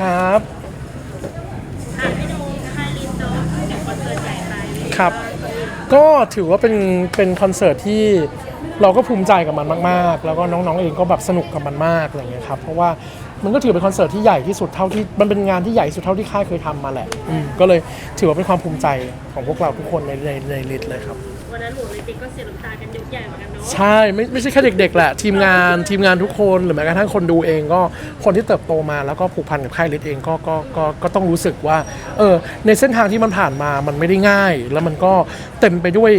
ครับครับ ก็ถือว่าเป็นเป็นคอนเสิร์ตที่เราก็ภูมิใจกับมันมากๆ แล้วก็น้องๆเองก็แบบสนุกกับมันมากอะไรเงี้ยครับ เพราะว่ามันก็ถือเป็นคอนเสิร์ตที่ใหญ่ที่สุดเท่าที่มันเป็นงานที่ใหญ่ที่สุดเท่าที่ค่ายเคยทำมาแหละก็เลยถือว่าเป็นความภูมิใจของพวกเราทุกคนในในในลิสต์เลยครับ วันนั้นหลวงลิติกก็เสียน้ำตากันยกใหญ่เหมือนกันเนาะใช่ไม่ไม่ใช่แค่เด็กๆแหละทีมงานทีมงานทุกคนหรือแม้กระทั่งคนดูเองก็คนที่เติบโตมาแล้วก็ผูกพันกับค่ายลิทเองก็ก็ก็ก็ต้องรู้สึกว่าเออในเส้นทางที่มันผ่านมามันไม่ได้ง่าย แล้วมันก็เต็มไปด้วย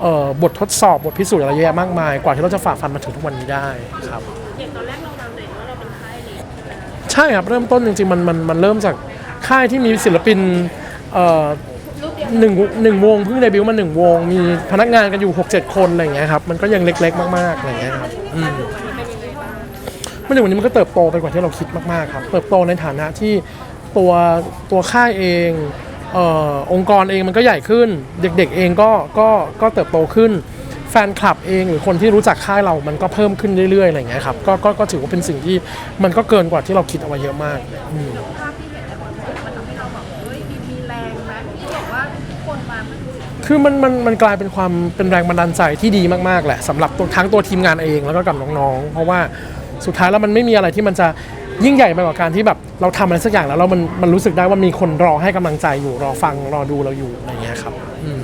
เอ่อบททดสอบบทพิสูจน์อะไรเยอะมากมาย กว่าที่เราจะฝ่าฟันมาถึงทุกวันนี้ได้ครับ อย่างตอนแรกเราวางตัวเองว่าเราเป็นค่ายลินใช่ไหมคะใช่ครับเริ่มต้นจริงๆมันมันมันเริ่มจากค่ายที่มีศิลปินเอ่อ หนึ่งหนึ่งวงเพิ่งเดบิวต์มาหนึ่งวง มีพนักงานกันอยู่ 6-7 คนอะไรอย่างเงี้ยครับมันก็ยังเล็ก ๆ มากๆอะไรอย่างเงี้ยครับอืมไม่ถึงวันนี้มันก็เติบโตไปกว่าที่เราคิดมากๆครับเติบโตในฐานะที่ตัวตัวค่ายเองเอ่อองค์กรเองมันก็ใหญ่ขึ้น เด็กๆเองก็ก็ก็เติบโตขึ้น แฟนคลับเองหรือคนที่รู้จักค่ายเรามันก็เพิ่มขึ้นเรื่อยๆอะไรอย่างเงี้ยครับก็ก็ก็ถือว่าเป็นสิ่งที่มันก็เกินกว่าที่เราคิดเอาไว้เยอะมากอืม คือมันมันมันกลายเป็นความเป็นแรงบันดาลใจที่ดีมากๆแหละสำหรับตัวทั้งตัวทีมงานเองแล้วก็กับน้องๆ เพราะว่าสุดท้ายแล้วมันไม่มีอะไรที่มันจะยิ่งใหญ่ไปกว่าการที่แบบเราทำอะไรสักอย่างแล้วเรามันมันรู้สึกได้ว่ามีคนรอให้กำลังใจอยู่รอฟังรอดูเราอยู่อะไรอย่างเงี้ยครับอืม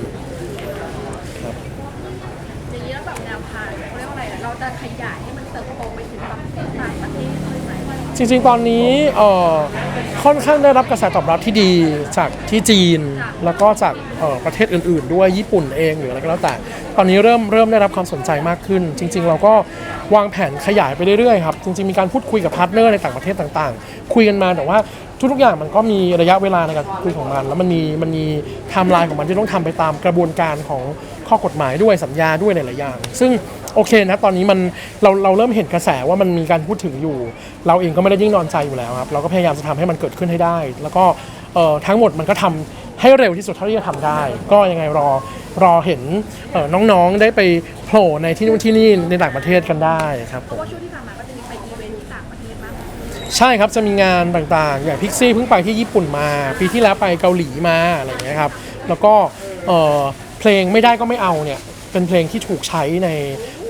อย่างนี้แล้วแบบแนวทางเขาเรียกว่าอะไรอะเราจะขยายให้มันเติบโตไปถึงแบบต่างประเทศ จริงๆ ตอนนี้เอ่อค่อนข้างได้รับกระแสตอบรับที่ดีจากที่จีน แล้วก็จากเอ่อประเทศอื่นๆ ด้วยญี่ปุ่นเองหรืออะไรก็แล้วแต่ ตอนนี้เริ่มเริ่มได้รับความสนใจมากขึ้น จริง ๆ เราก็วางแผนขยายไปเรื่อยๆครับจริงๆ มีการพูดคุยกับพาร์ทเนอร์ในต่างประเทศต่างๆ คุยกันมาแต่ว่าทุกๆอย่างมันก็มีระยะเวลาในการคุยของมัน แล้วมันมีมันมีไทม์ไลน์ของมันที่ต้องทำไปตามกระบวนการของข้อกฎหมายด้วยสัญญาด้วยหลายๆอย่าง ซึ่ง โอเคนะตอนนี้มันเราเราเริ่มเห็นกระแสว่ามันมีการพูดถึงอยู่ เราเองก็ไม่ได้ยิ่งนอนใจอยู่แล้วครับเราก็พยายามจะทำให้มันเกิดขึ้นให้ได้ แล้วก็เอ่อทั้งหมดมันก็ทำให้เร็วที่สุดเท่าที่จะทำได้ ก็ยังไงรอรอเห็นเอ่อน้องๆได้ไปโผล่ในที่นู่นที่นี่ในต่างประเทศกันได้ครับผมเพราะว่าช่วงที่ผ่านมาก็จะมีไปอีเวนต์ที่ต่างประเทศมากใช่ครับจะมีงานต่างๆ อย่างพิกซี่เพิ่งไปที่ญี่ปุ่นมา ปีที่แล้วไปเกาหลีมาอะไรอย่างเงี้ยครับแล้วก็เอ่อเพลงไม่ได้ก็ไม่เอาเนี่ยเป็นเพลงที่ถูกใช้ใน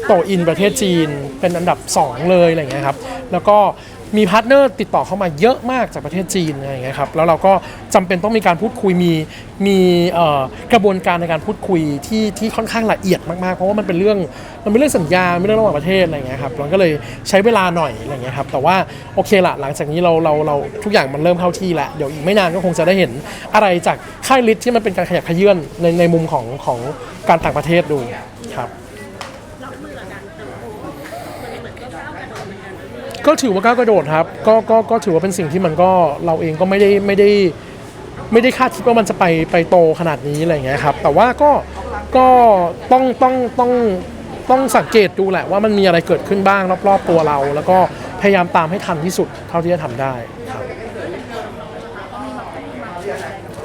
โตอินประเทศจีนเป็นอันดับ 2 เลยอะไรเงี้ยครับแล้วก็มีพาร์ทเนอร์ติดต่อเข้ามาเยอะมากจากประเทศจีนอะไรเงี้ยครับแล้วเราก็จำเป็นต้องมีการพูดคุยมีมีกระบวนการในการพูดคุยที่ที่ค่อนข้างละเอียดมากๆ เพราะว่ามันเป็นเรื่องมันเป็นเรื่องสัญญาไม่เรื่องระหว่างประเทศอะไรเงี้ยครับเราก็เลยใช้เวลาหน่อยอะไรเงี้ยครับแต่ว่าโอเคละหลังจากนี้เราเราเราทุกอย่างมันเริ่มเข้าที่แล้วเดี๋ยวอีกไม่นานก็คงจะได้เห็นอะไรจากค่ายลิทที่มันเป็นการขยับขยื่นในในมุมของของการต่างประเทศดูครับ ก็ถือว่าก้าวกระโดดครับก็ก็ก็ถือว่าเป็นสิ่งที่มันก็เราเองก็ไม่ได้ไม่ได้ไม่ได้คาดคิดว่ามันจะไปไปโตขนาดนี้อะไรอย่างเงี้ยครับ แต่ว่าก็ก็ต้องต้องต้องต้องสังเกตดูแหละว่ามันมีอะไรเกิดขึ้นบ้างรอบๆตัวเรา แล้วก็พยายามตามให้ทันที่สุดเท่าที่จะทำได้ครับ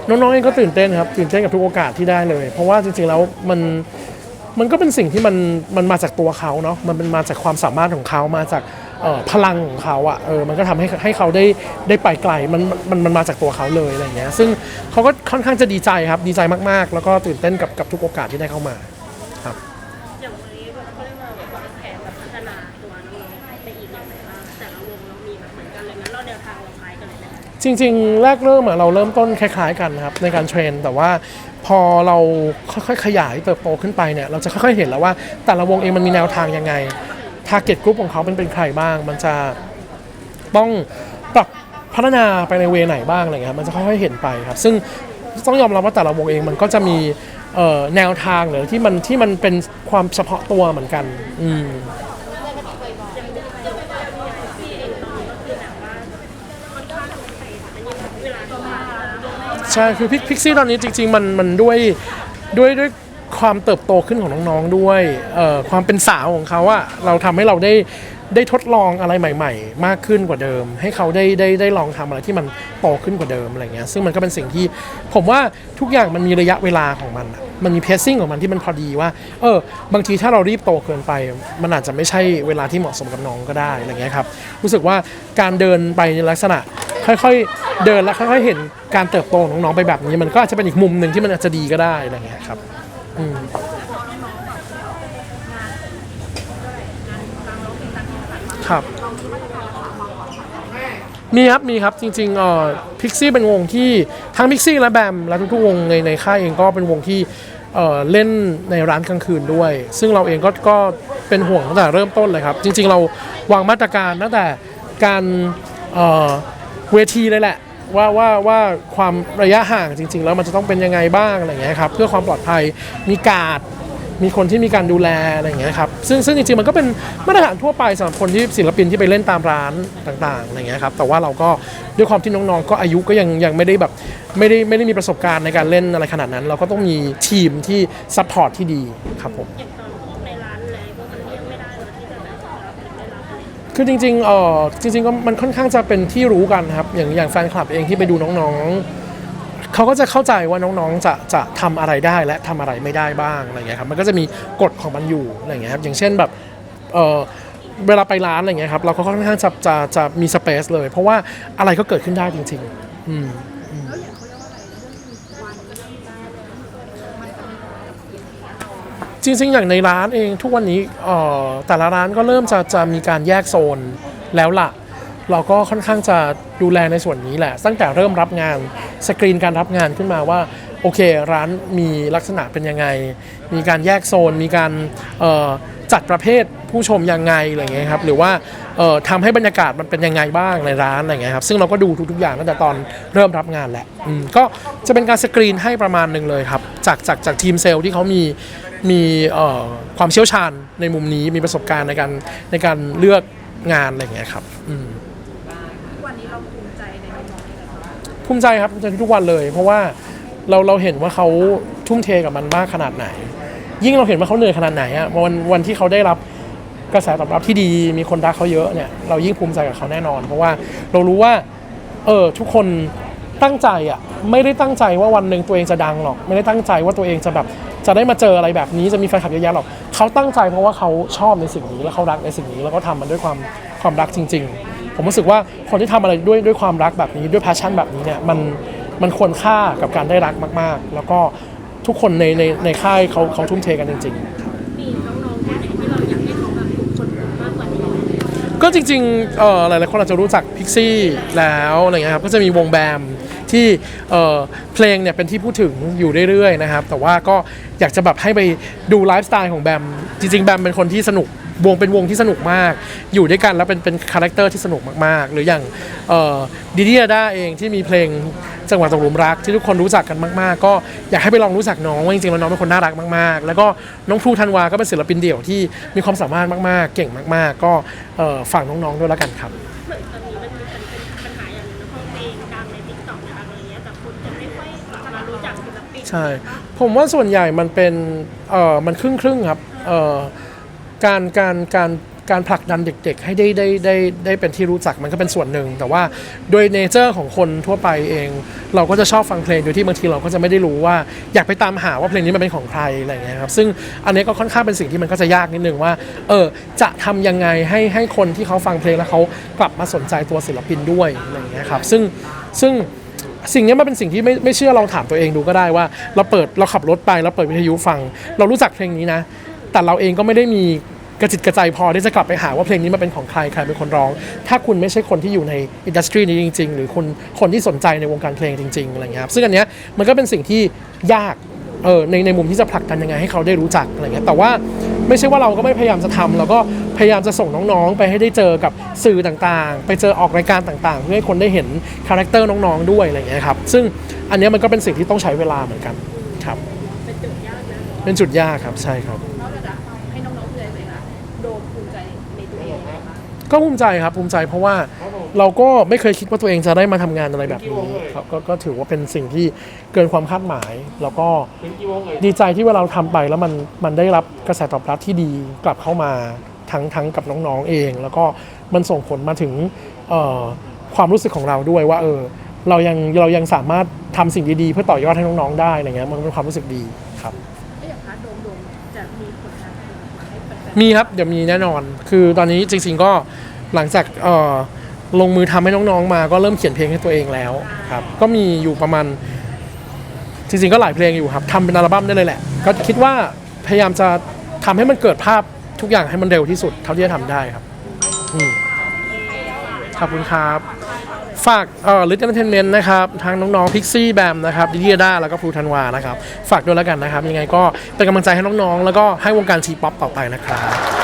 น้องๆเองก็ตื่นเต้นครับตื่นเต้นกับทุกโอกาสที่ได้เลย เพราะว่าจริงๆแล้วมันมันก็เป็นสิ่งที่มันมันมาจากตัวเขาเนาะมันเป็นมาจากความสามารถของเขามาจาก พลังของเขาอะ่ะเออมันก็ทำให้ให้เขาได้ได้ไปไกลมันมันมันมาจากตัวเขาเลยอะไรอย่างเงี้ยซึ่งเขาก็ค่อนข้างจะดีใจครับดีใจมากๆ แล้วก็ตื่นเต้นกับกับทุกโอกาสที่ได้เข้ามาครับอย่างวันนี้แบบเขาเรียกว่าแบบวางแผนแบบพัฒนาตัวน้องๆไปอีกอย่างไรบ้างแต่ละวงเรามีแบบเหมือนกันเลยงั้นเราแนวทางเราคล้ายกันเลยไหมจริง ๆ แรกเริ่มอะเราเริ่มต้นคล้าย ๆ กันนะครับในการเทรนแต่ว่าพอเราค่อยๆขยายเติบโตขึ้นไปเนี่ยเราจะค่อยๆเห็นแล้วว่าแต่ละวงเองมันมีแนวทางยังไง ทาร์เก็ตกลุ่มของเขาเป็นเป็นใครบ้าง มันจะต้องปรับพัฒนาไปในเวไหนบ้างอะไรเงี้ยมันจะค่อยๆเห็นไปครับ ซึ่งต้องยอมรับว่าแต่ละวงเองมันก็จะมีแนวทางหรือที่มันที่มันเป็นความเฉพาะตัวเหมือนกัน อืมใช่ คือพิกพิกซี่ตอนนี้จริง ๆ มันมันด้วยด้วยด้วย ความเติบโตขึ้นของน้องๆด้วยความเป็นสาวของเขาอะเราทำให้เราได้ได้ทดลองอะไรใหม่ ๆ มากขึ้นกว่าเดิม ให้เขาได้ได้ได้ลองทำอะไรที่มันโตขึ้นกว่าเดิมอะไรเงี้ยซึ่งมันก็เป็นสิ่งที่ผมว่าทุกอย่างมันมีระยะเวลาของมันอะมันมีเพซซิ่งของมันที่มันพอดีว่าเออบางทีถ้าเรารีบโตเกินไป มันอาจจะไม่ใช่เวลาที่เหมาะสมกับน้องก็ได้อะไรเงี้ยครับรู้สึกว่าการเดินไปในลักษณะค่อยๆ เดินแล้วค่อยๆเห็นการเติบโตของน้องๆไปแบบนี้ มันก็อาจจะเป็นอีกมุมหนึ่งที่มันอาจจะดีก็ได้อะไรเงี้ยครับ อืมครับ มีครับ มีครับ จริงๆเอ่อพิกซี่เป็นวงที่ทั้งพิกซี่และแบมและทุกๆวงในในค่ายเองก็เป็นวงที่เอ่อเล่นในร้านกลางคืนด้วย ซึ่งเราเองก็ก็เป็นห่วงตั้งแต่เริ่มต้นเลยครับ จริง ๆ เราวางมาตรการตั้งแต่การเอ่อเวทีเลยแหละ ว่าว่าว่าความระยะห่างจริง ๆ แล้วมันจะต้องเป็นยังไงบ้างอะไรอย่างเงี้ยครับเพื่อความปลอดภัยมีการ์ดมีคนที่มีการดูแลอะไรอย่างเงี้ยครับซึ่งซึ่งจริงๆมันก็เป็นมาตรฐานทั่วไปสำหรับคนที่ศิลปินที่ไปเล่นตามร้านต่างๆอะไรอย่างเงี้ยครับแต่ว่าเราก็ด้วยความที่น้องๆ ก็อายุก็ยังยังไม่ได้แบบไม่ได้ไม่ได้มีประสบการณ์ในการเล่นอะไรขนาดนั้น เราก็ต้องมีทีมที่ซัพพอร์ตที่ดีครับผมอย่างตอนพวกในร้าน คือจริงๆเออจริงๆก็มันค่อนข้างจะเป็นที่รู้กันครับ อย่างอย่างแฟนคลับเองที่ไปดูน้องๆ เขาก็จะเข้าใจว่าน้องๆ จะจะทำอะไรได้และทำอะไรไม่ได้บ้างอะไรเงี้ยครับ มันก็จะมีกฎของมันอยู่อะไรเงี้ยครับ อย่างเช่นแบบเออเวลาไปร้านอะไรเงี้ยครับ เราก็ค่อนข้างจะจะจะมีสเปซเลย เพราะว่าอะไรก็เกิดขึ้นได้จริง ๆ อืม จริงๆ อย่างในร้านเองทุกวันนี้แต่ละร้านก็เริ่มจะจะมีการแยกโซนแล้วล่ะ เราก็ค่อนข้างจะดูแลในส่วนนี้แหละ ตั้งแต่เริ่มรับงานสกรีนการรับงานขึ้นมาว่าโอเค ร้านมีลักษณะเป็นยังไง มีการแยกโซน มีการจัดประเภทผู้ชมยังไงอะไรเงี้ยครับหรือว่าเอ่อทำให้บรรยากาศมันเป็นยังไงบ้างในร้านอะไรเงี้ยครับซึ่งเราก็ดูทุกๆอย่างตั้งแต่ตอนเริ่มรับงานแหละก็จะเป็นการสกรีนให้ประมาณหนึ่งเลยครับ จากจากจากทีมเซลล์ที่เขามีมีเอ่อความเชี่ยวชาญในมุมนี้มีประสบการณ์ในการในการเลือกงานอะไรอย่างเงี้ยครับอืมทุกวันนี้เราภูมิใจในน้องๆนี่แหละครับภูมิใจครับภูมิใจทุกวันเลย เพราะว่าเราเราเห็นว่าเขาทุ่มเทกับมันมากขนาดไหน ยิ่งเราเห็นว่าเขาเหนื่อยขนาดไหนอะวันวันที่เขาได้รับกระแสตอบรับที่ดีมีคนรักเขาเยอะเนี่ยเรายิ่งภูมิใจกับเขาแน่นอน เพราะว่าเรารู้ว่าเออทุกคน ตั้งใจอะไม่ได้ตั้งใจว่าวันหนึ่งตัวเองจะดังหรอก ไม่ได้ตั้งใจว่าตัวเองจะแบบจะได้มาเจออะไรแบบนี้จะมีแฟนคลับเยอะแยะหรอกเขาตั้งใจเพราะว่าเขาชอบในสิ่งนี้และเขารักในสิ่งนี้แล้วก็ทำมันด้วยความความรักจริง ๆ ผมรู้สึกว่าคนที่ทำอะไรด้วยด้วยความรักแบบนี้ด้วย passion แบบนี้เนี่ยมันมันควรค่ากับการได้รักมากๆ แล้วก็ทุกคนในในในค่ายเขาเขาทุ่มเทกันจริง ๆก็จริงๆ เอ่อหลายๆคนอาจจะรู้จักพิกซี่แล้วอะไรเงี้ยครับ ก็จะมีวงแบม ที่เเพลงเนี่ยเป็นที่พูดถึงอยู่เรื่อยๆนะครับ แต่ว่าก็อยากจะแบบให้ไปดูไลฟ์สไตล์ของแบม จริงๆ แบมเป็นคนที่สนุกวงเป็นวงที่สนุกมาก อยู่ด้วยกันแล้วเป็นเป็นคาแรคเตอร์ที่สนุกมากๆ หรืออย่างดิดียด้าเองที่มีเพลงจังหวะตกหลุมรักที่ทุกคนรู้จักกันมากๆ ก็อยากให้ไปลองรู้จักน้องว่าจริงๆแล้วน้องเป็นคนน่ารักมากๆ แล้วก็น้องพลูธันวาก็เป็นศิลปินเดี่ยวที่มีความสามารถมากๆ เก่งมากๆ ก็ฝากน้องๆด้วยแล้วกันครับ ใช่ ผมว่าส่วนใหญ่มันเป็นเอ่อมันครึ่งครึ่งครับเอ่อการการการการผลักดันเด็กๆ ให้ได้ได้ได้ได้เป็นที่รู้จักมันก็เป็นส่วนหนึ่ง แต่ว่าโดยเนเจอร์ของคนทั่วไปเอง เราก็จะชอบฟังเพลงโดยที่บางทีเราก็จะไม่ได้รู้ว่าอยากไปตามหาว่าเพลงนี้มันเป็นของใครอะไรเงี้ยครับซึ่งอันนี้ก็ค่อนข้างเป็นสิ่งที่มันก็จะยากนิดนึงว่าเออจะทำยังไงให้ให้คนที่เขาฟังเพลงแล้วเขากลับมาสนใจตัวศิลปินด้วยอะไรอย่างเงี้ยครับซึ่งซึ่ง สิ่งนี้มันเป็นสิ่งที่ไม่ไม่เชื่อลองถามตัวเองดูก็ได้ว่า เราเปิดเราขับรถไปเราเปิดวิทยุฟัง เรารู้จักเพลงนี้นะ แต่เราเองก็ไม่ได้มีกระจิตกระใจพอที่จะกลับไปหาว่าเพลงนี้มันเป็นของใครใครเป็นคนร้อง ถ้าคุณไม่ใช่คนที่อยู่ในอินดัสทรีนี้จริง ๆ หรือคนคนที่สนใจในวงการเพลงจริงๆอะไรเงี้ยครับซึ่งอันเนี้ยมันก็เป็นสิ่งที่ยากเออในในมุมที่จะผลักดันยังไงให้เขาได้รู้จักอะไรเงี้ยแต่ว่า ไม่ใช่ว่าเราก็ไม่พยายามจะทำเราก็พยายามจะส่งน้องๆ ไปให้ได้เจอกับสื่อต่างๆ ไปเจอออกรายการต่างๆ เพื่อให้คนได้เห็นคาแรคเตอร์น้องๆด้วยอะไรเงี้ยครับซึ่งอันเนี้ยมันก็เป็นสิ่งที่ต้องใช้เวลาเหมือนกันครับ เป็นจุดยากนะเป็นจุดยากครับใช่ครับนอกจากจะให้น้องๆภูมิใจเลยนะโดมภูมิใจในตัวเองไหมคะก็ภูมิใจครับภูมิใจเพราะว่า เราก็ไม่เคยคิดว่าตัวเองจะได้มาทำงานอะไรแบบนี้ครับก็ก็ถือว่าเป็นสิ่งที่เกินความคาดหมาย แล้วก็ดีใจที่เวลาเราทำไปแล้วมันมันได้รับกระแสตอบรับที่ดีกลับเข้ามาทั้งทั้งกับน้องๆเอง แล้วก็มันส่งผลมาถึงเอ่อความรู้สึกของเราด้วยว่าเออเรายังเรายังสามารถทำสิ่งดีๆเพื่อต่อยอดให้น้องๆได้อะไรเงี้ยมันเป็นความรู้สึกดีครับ ก็อย่างพาร์ทโดมโดมจะมีผลงานเพลงออกมาให้แฟนมีครับ เดี๋ยวมีแน่นอน คือตอนนี้จริงๆก็หลังจากเอ่อ ลงมือทำให้น้องๆมา ก็เริ่มเขียนเพลงให้ตัวเองแล้วครับ ก็มีอยู่ประมาณจริงๆก็หลายเพลงอยู่ครับทำเป็นอัลบั้มได้เลยแหละ ก็คิดว่าพยายามจะทำให้มันเกิดภาพทุกอย่างให้มันเร็วที่สุดเท่าที่จะทำได้ครับอืมขอบคุณครับ ฝากเอ่อลิทเอนเทนเมนต์นะครับทางน้องๆพิกซี่แบมนะครับดิเดียด้าแล้วก็พลูธันวานะครับ ฝากด้วยแล้วกันนะครับ ยังไงก็เป็นกำลังใจให้น้องๆ แล้วก็ให้วงการทีป๊อปต่อไปนะครับ